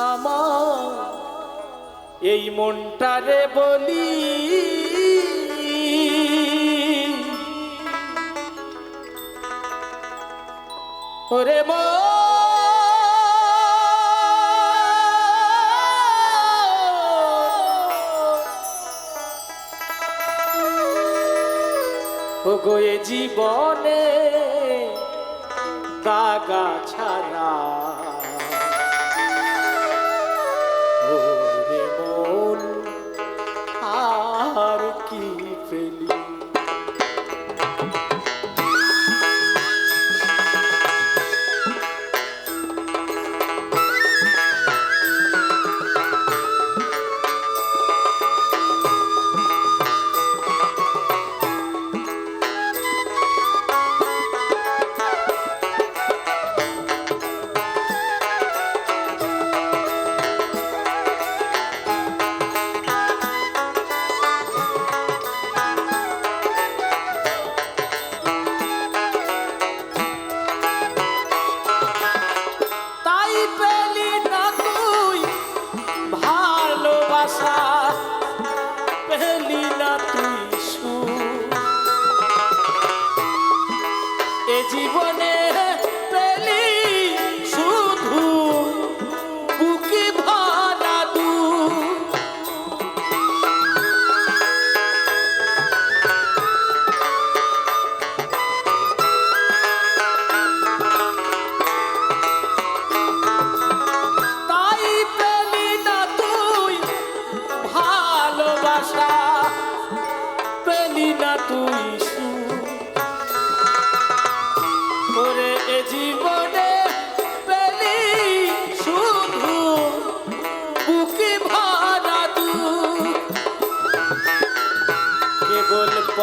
আমার এই মনটারে বলি ওরে ও গোয়ে জীবনে দাগা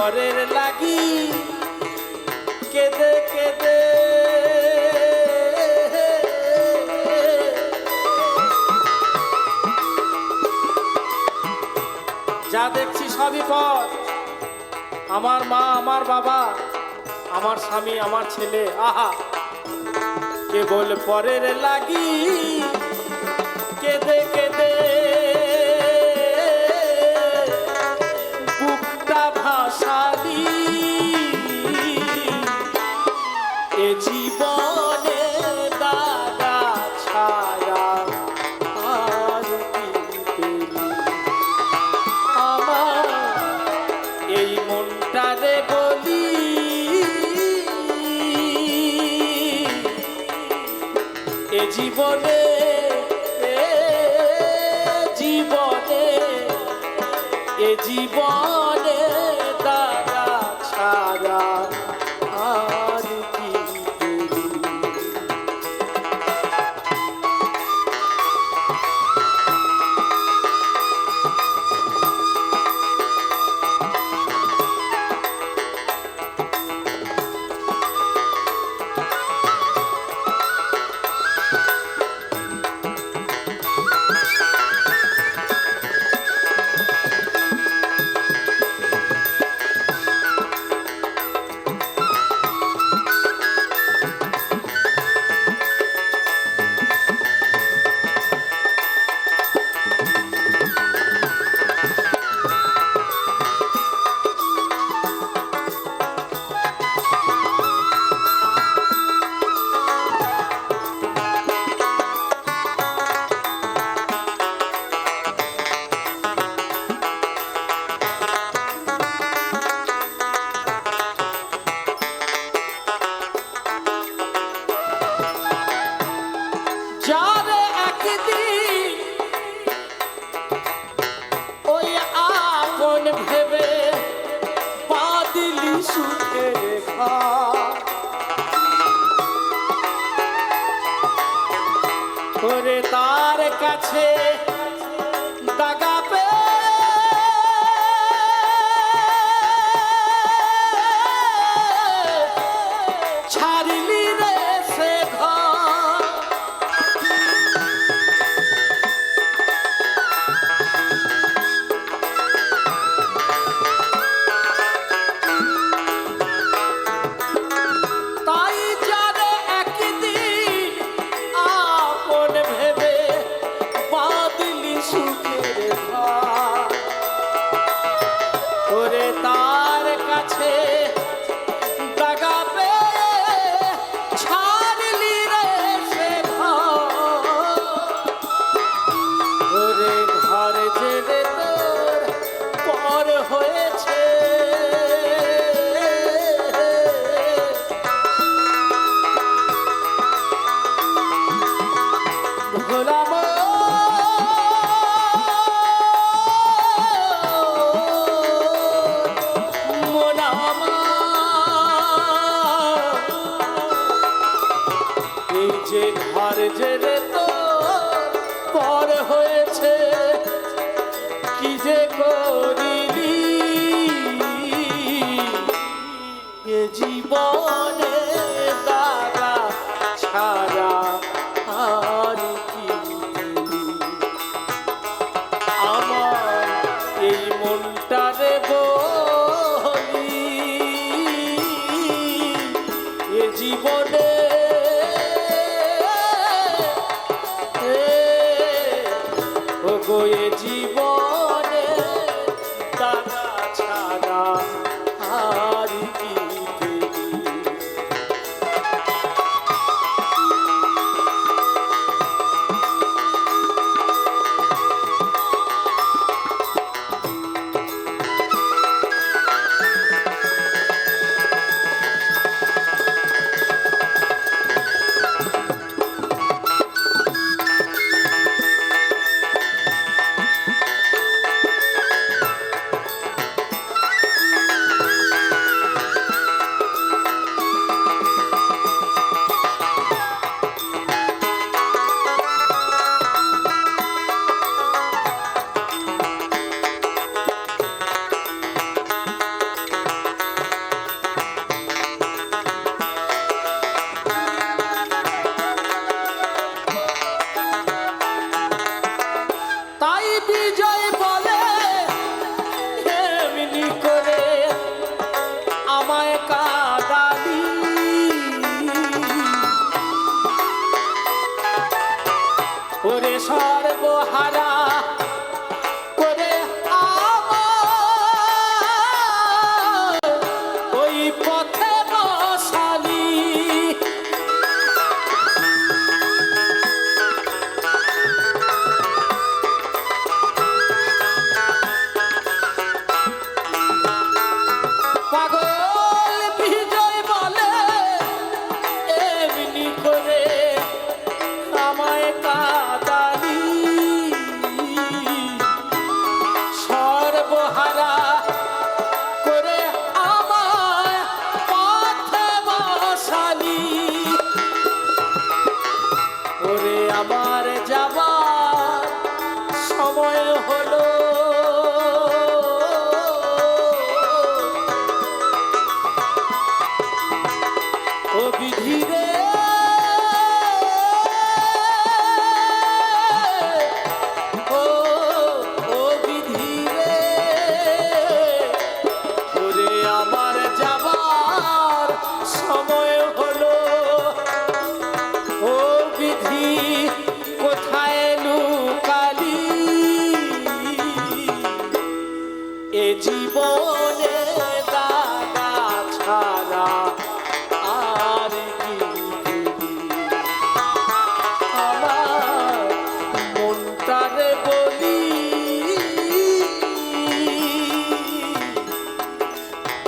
পরের লাগি কেঁদে কেঁদে। যা দেখছি সবই পর আমার মা, আমার বাবা, আমার স্বামী, আমার ছেলে, আহা। কেবল পরের লাগি কেঁদে কেঁদে। জীবনে করে তার কাছে দাগা সর্বহারা।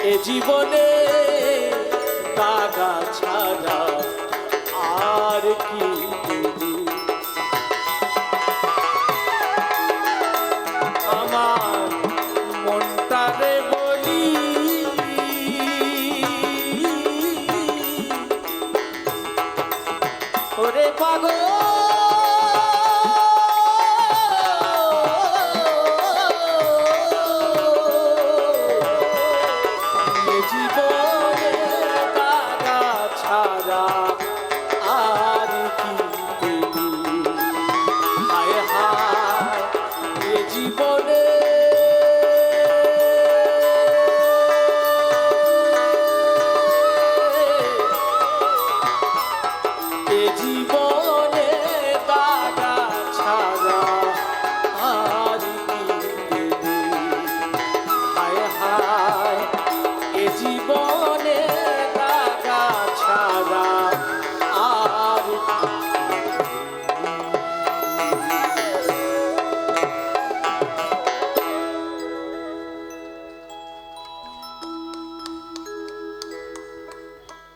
এ জীবনে দাগা ছাড়া আর কি আমার পাগল।